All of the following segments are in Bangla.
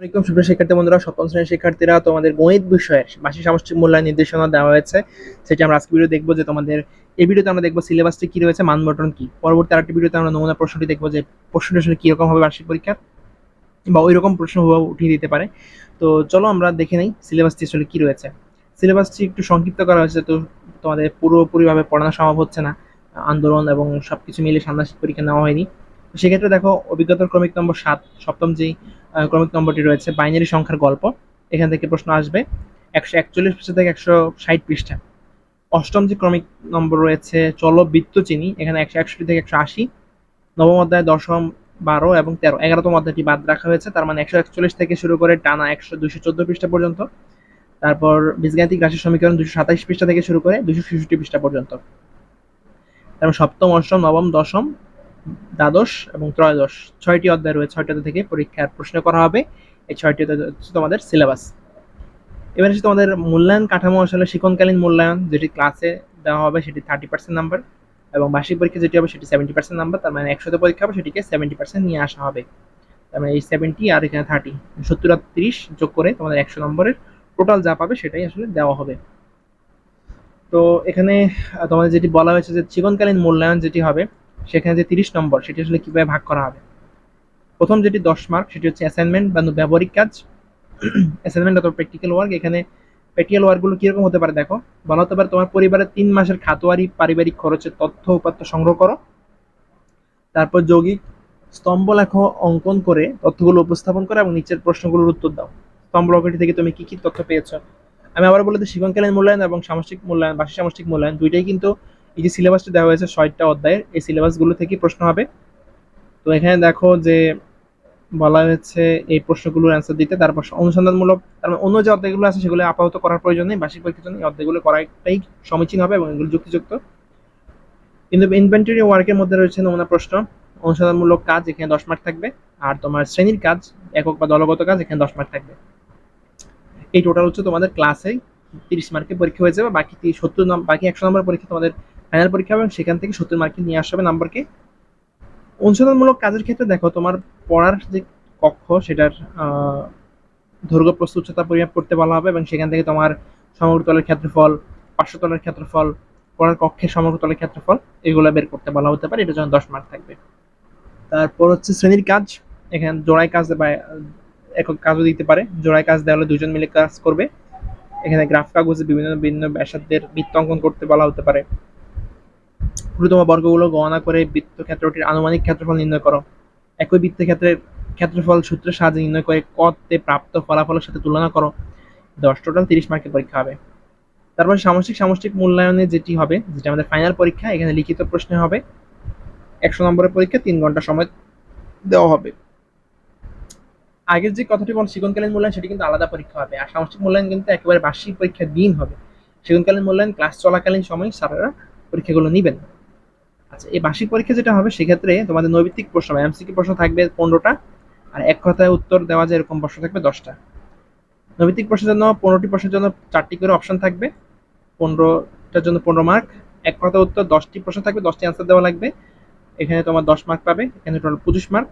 আসসালামাইকুম সুপ্রিয় শিক্ষার্থী বন্ধুরা, সপ্তম শ্রেণির শিক্ষার্থীরা, তোমাদের গণিত বিষয়ের বার্ষিক সামষ্টিক মূল্যায়ন নির্দেশনা দেওয়া হয়েছে। সেটি আমরা আজকে ভিডিও দেখব যে তোমাদের, এই ভিডিওতে আমরা দেখব সিলেবাসটি কি রয়েছে, মানবন্টন কি। পরবর্তী আরেকটি ভিডিওতে আমরা নমুনা প্রশ্নটি দেখব যে প্রশ্নটি আসলে কীরকম হবে বার্ষিক পরীক্ষার, বা ওই রকম প্রশ্ন উঠিয়ে দিতে পারে। তো চলো আমরা দেখে নিই সিলেবাসটি আসলে কি রয়েছে। সিলেবাসটি একটু সংক্ষিপ্ত করা হয়েছে, তো তোমাদের পুরোপুরিভাবে পড়ানো সম্ভব হচ্ছে না। আন্দোলন এবং সবকিছু মিলে ষান্মাসিক পরীক্ষা নেওয়া হয়নি। সেক্ষেত্রে দেখো, অভিজ্ঞতার ক্রমিক নম্বর সাত, সপ্তম যেই ক্রমিক নম্বরটি রয়েছে বাইনারি সংখ্যার গল্প। এখান থেকে প্রশ্ন আসবে, একশো একচল্লিশ পৃষ্ঠা থেকে একশো ষাট পৃষ্ঠা। অষ্টম যে ক্রমিক নম্বর রয়েছে, চলো বৃত্ত চিনি এখানে একশো একষট্টি থেকে একশো আশি। নবম অধ্যায় দশম বারো এবং তেরো। এগারোতম অধ্যায়টি বাদ রাখা হয়েছে, তার মানে একশো একচল্লিশ থেকে শুরু করে টানা একশো দুশো চোদ্দ পৃষ্ঠা পর্যন্ত। তারপর বীজগাণিতিক রাশি সমীকরণ দুশো সাতাইশ পৃষ্ঠা থেকে শুরু করে দুশো ছেষট্টি পৃষ্ঠা পর্যন্ত। তারপর সপ্তম, অষ্টম, নবম, দশম দ্বাদশ এবং ত্রয়োদশ। ছয়টি অধ্যায় রয়েছে, ছয়টি অধ্যায় থেকে পরীক্ষার প্রশ্ন করা হবে। এই ছয়টি অধ্যায় হচ্ছে তোমাদের সিলেবাস এবার হচ্ছে তোমাদের মূল্যায়ন কাঠামো আসলে শিক্ষণকালীন মূল্যায়ন, যেটি ক্লাসে দেওয়া হবে সেটি থার্টি পার্সেন্ট নাম্বার এবং বার্ষিক পরীক্ষা যেটি হবে সেটি সেভেন্টি পার্সেন্ট নাম্বার তার মানে একশোতে পরীক্ষা হবে, সেটিকে সেভেন্টি পার্সেন্ট নিয়ে আসা হবে। তার মানে এই সেভেন্টি আর এখানে থার্টি সত্তর আর তিরিশ যোগ করে তোমাদের একশো নম্বরের টোটাল যা পাবে সেটাই আসলে দেওয়া হবে। তো এখানে তোমাদের যেটি বলা হয়েছে যে জীবনকালীন মূল্যায়ন যেটি হবে সেখানে যে তিরিশ নম্বর, সেটি আসলে কীভাবে ভাগ করা হবে? প্রথম যেটি দশ মার্ক সেটি হচ্ছে অ্যাসাইনমেন্ট বা ব্যবহারিক কাজ। অ্যাসাইনমেন্ট অথবা প্র্যাকটিক্যাল ওয়ার্ক এখানে প্র্যাকটিক্যাল ওয়ার্কগুলো কীরকম হতে পারে দেখো? বলা হতে পারে তোমার পরিবারের তিন মাসের খাতোয়ারি, পারিবারিক খরচের তথ্য, উপাত্ত সংগ্রহ করো। তারপর যৌগিক স্তম্ভ লেখো, অঙ্কন করে তথ্যগুলো উপস্থাপন করো এবং নিচের প্রশ্নগুলোর উত্তর দাও। স্তম্ভ লেখাটি থেকে তুমি কি কি তথ্য পেয়েছ? আমি আবার বলে দিই জীবনকালীন মূল্যায়ন এবং সামষ্টিক মূল্যায়ন বার্ষিক সামষ্টিক মূল্যায়ন, দুইটাই কিন্তু এই যে সিলেবাসটা দেওয়া হয়েছে ছয়টা অধ্যায়ের, এই সিলেবাসগুলো থেকে প্রশ্ন হবে। তো এখানে দেখো যে বলা হয়েছে এই প্রশ্নগুলোর অ্যান্সার দিতে, তারপর অনুসন্ধানমূলক, তার মানে অন্য যে অধ্যায়গুলো আছে সেগুলো আপাতত করার প্রয়োজন নেই, বার্ষিক পরীক্ষার জন্য এই অধ্যায়গুলো করাটাই সমীচীন হবে এবং এগুলো যুক্তিযুক্ত। কিন্তু ইনভেন্টরি ওয়ার্কের মধ্যে রয়েছে নমুনা প্রশ্ন, অনুসন্ধানমূলক কাজ, এখানে দশ মার্ক থাকবে, আর তোমার শ্রেণির কাজ, একক বা দলগত কাজ, এখানে দশ মার্ক থাকবে। এই টোটাল হচ্ছে তোমাদের ক্লাসে তিরিশ মার্কের পরীক্ষা হয়ে যাবে বাকি সত্তর, বাকি একশো নম্বর পরীক্ষা তোমাদের ফাইনাল পরীক্ষা এবং সেখান থেকে সত্তর মার্কে নিয়ে আসতে হবে নাম্বারকে অনুশীলনমূলক কাজের ক্ষেত্রে দেখো, তোমার পড়ার যে কক্ষ, সেটার দৈর্ঘ্য প্রস্থ পরিমাপ করতে বলা হবে এবং সেখান থেকে তোমার সমগ্র তলের ক্ষেত্রফল পার্শ্বতলের ক্ষেত্রফল, পড়ার কক্ষের সমগ্র তলের ক্ষেত্রফল, এগুলো বের করতে বলা হতে পারে। এটা যেন দশ মার্ক থাকবে। তারপর হচ্ছে শ্রেণির কাজ। এখানে জোড়ায় কাজ বা, একক কাজও দিতে পারে। জোড়ায় কাজ দেওয়া হলে দুজন মিলে কাজ করবে। এখানে গ্রাফ কাগজে বিভিন্ন বিভিন্ন ব্যাসার্ধের বৃত্ত অঙ্কন করতে বলা হতে পারে। ক্ষুদ্রতম বর্গগুলো গণনা করে বৃত্ত ক্ষেত্রটির আনুমানিক ক্ষেত্রফল নির্ণয় করো। একই বৃত্ত ক্ষেত্রের ক্ষেত্রফল সূত্রের সাহায্যে নির্ণয় করে কতে প্রাপ্ত ফলাফলের সাথে তুলনা করো। দশ টোটাল তিরিশ মার্কের পরীক্ষা হবে। তারপর সামষ্টিক সামষ্টিক মূল্যায়নে যেটি হবে, যেটা আমাদের ফাইনাল পরীক্ষা, এখানে লিখিত প্রশ্নে হবে। একশো নম্বরের পরীক্ষা তিন ঘণ্টা সময় দেওয়া হবে। আগের যে কথাটি বল শিক্ষণকালীন মূল্যায়ন, সেটি কিন্তু আলাদা পরীক্ষা হবে। আর সামষ্টিক মূল্যায়ন কিন্তু একেবারে বার্ষিক পরীক্ষার দিন হবে। শিক্ষণকালীন মূল্যায়ন ক্লাস চলাকালীন সময় স্যারেরা পরীক্ষাগুলো নেবেন। আচ্ছা এই বার্ষিক পরীক্ষা যেটা হবে, সেক্ষেত্রে তোমাদের নৈবিত্তিক প্রশ্ন বা প্রশ্ন থাকবে পনেরোটা, আর এক কথায় উত্তর দেওয়া যায় এরকম প্রশ্ন থাকবে দশটা। নৈবিত্তিক প্রশ্নের জন্য পনেরোটি প্রশ্নের জন্য চারটি করে অপশন থাকবে। পনেরোটার জন্য পনেরো মার্ক, এক কথা উত্তর দশটি প্রশ্ন থাকবে, দশটি অ্যান্সার দেওয়া লাগবে। এখানে তোমার দশ মার্ক পাবে, এখানে টোটাল পঁচিশ মার্ক।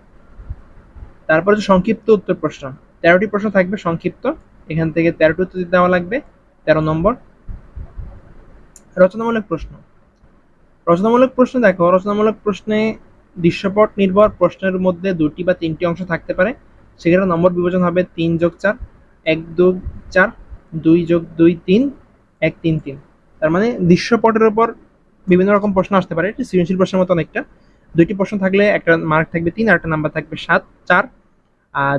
তারপর হচ্ছে সংক্ষিপ্ত উত্তর প্রশ্ন, তেরোটি প্রশ্ন থাকবে সংক্ষিপ্ত, এখান থেকে তেরোটি উত্তর দেওয়া লাগবে, তেরো নম্বর। রচনামূলক প্রশ্ন রচনামূলক প্রশ্ন দেখো, রচনামূলক প্রশ্নে দৃশ্যপট নির্ভর, প্রশ্নের মধ্যে দুটি বা তিনটি অংশ থাকতে পারে। সেখানে নম্বর বিভাজন হবে তিন যোগ চার, এক যোগ চার, দুই যোগ দুই তিন, এক তিন তিন। তার মানে দৃশ্যপটের উপর বিভিন্ন রকম প্রশ্ন আসতে পারে, এটি সৃজনশীল প্রশ্নের মতো অনেকটা। দুইটি প্রশ্ন থাকলে একটা মার্ক থাকবে তিন আর একটা নাম্বার থাকবে সাত, চার। আর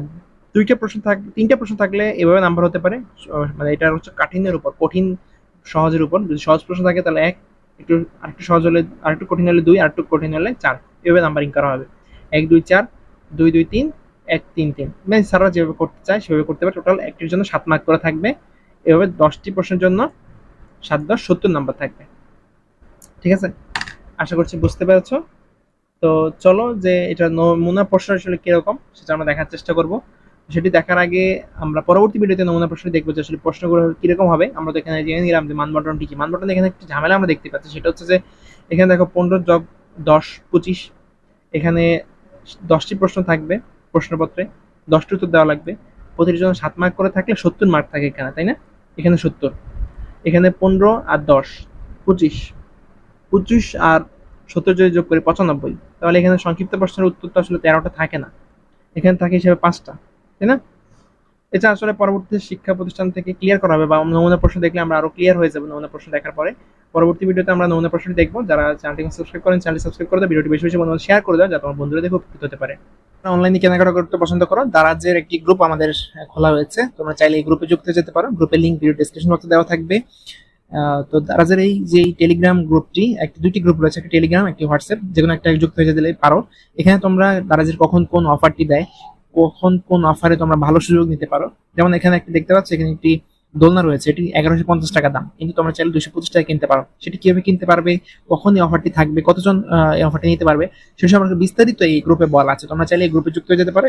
দুইটা প্রশ্ন থাক, তিনটা প্রশ্ন থাকলে এভাবে নাম্বার হতে পারে। মানে এটা হচ্ছে কাঠিনের উপর, কঠিন সহজের উপর। যদি সহজ প্রশ্ন থাকে তাহলে এক একটু, আরেকটু সহজ হলে আরেকটু কঠিন হলে দুই, আরেকটু কঠিন হলে চার। এভাবে নাম্বারিং করা হবে। এক, দুই, চার, দুই দুই, তিন, এক, তিন তিন। মানে স্যাররা যেভাবে করতে চায়, সেভাবে করতে পারে। টোটাল একটির জন্য সাত মার্ক করে থাকবে। এভাবে দশটি প্রশ্নের জন্য সাত, দশ, সত্তর নাম্বার থাকবে। ঠিক আছে? আশা করছি বুঝতে পেরেছ? তো চলো যে এটা নমুনা প্রশ্ন আসলে কীরকম, সেটা আমরা দেখার চেষ্টা করব। সেটি দেখার আগে আমরা পরবর্তী ভিডিওতে নমুনা প্রশ্ন দেখব যে আসলে প্রশ্নগুলো কীরকম হবে। আমরা তো এখানে জেনে নিলাম যে মানবন্টনটি কি মানবন্টন এখানে একটি ঝামেলা আমরা দেখতে পাচ্ছি। সেটা হচ্ছে যে এখানে দেখো পনেরো যোগ দশ পঁচিশ। এখানে দশটি প্রশ্ন থাকবে প্রশ্নপত্রে। দশটি উত্তর দেওয়া লাগবে। প্রতিটি জন সাত মার্ক করে থাকলে সত্তর মার্ক থাকে এখানে, তাই না? এখানে সত্তর। এখানে পনেরো আর দশ, পঁচিশ। পঁচিশ আর সত্তর যদি যোগ করি পঁচানব্বই, তাহলে এখানে সংক্ষিপ্ত প্রশ্নের উত্তর তো আসলে তেরোটা থাকে না। এখানে থাকে হিসেবে পাঁচটা। তাই না? এটা আসলে পরবর্তী শিক্ষা প্রতিষ্ঠান থেকে ক্লিয়ার করা হবে বা নমুনা প্রশ্ন দেখলে আমরা আরও ক্লিয়ার হয়ে যাব নমুনা প্রশ্ন দেখার পরে। পরবর্তী ভিডিওতে আমরা নমুনা প্রশ্নটি দেখব। যারা চ্যানেলটি সাবস্ক্রাইব করেন চ্যানেলটি সাবস্ক্রাইব করে দাও। ভিডিওটি বেশি বেশি বন্ধুদের শেয়ার করে দাও যাতে আমার বন্ধুরা দেখে উপকৃত হতে পারে। অনলাইনে কেনাকাটা করতে পছন্দ করো। দারাজের একটি গ্রুপ আমাদের খোলা হয়েছে। তোমরা চাইলে এই গ্রুপে যুক্ত যেতে পারো। গ্রুপের লিঙ্ক ভিডিও ডিসক্রিপশন বক্সে দেওয়া থাকবে। তো দারাজের এই যে টেলিগ্রাম গ্রুপটি একটি দুটি গ্রুপ রয়েছে, একটি টেলিগ্রাম একটি হোয়াটসঅ্যাপ যে কোনো একটা যুক্ত হয়ে দিলে পারো। এখানে তোমরা দারাজের কখন কোন অফারটি দেয় কখন কোন অফারে তোমরা ভালো সুযোগ নিতে পারো। যেমন এখানে একটি দেখতে পাচ্ছ, এখানে একটি দোলনা রয়েছে, এটি এগারোশো পঞ্চাশ টাকা দাম, কিন্তু তোমরা চাইলে দুশো পঁচিশ টাকা কিনতে পারো। সেটি কীভাবে কিনতে পারবে, কখন এই অফারটি থাকবে, কতজন এই অফারটি নিতে পারবে, সে সম্পর্কে বিস্তারিত এই গ্রুপে বলা আছে। তোমরা চাইলে এই গ্রুপে যুক্ত হয়ে যেতে পারো।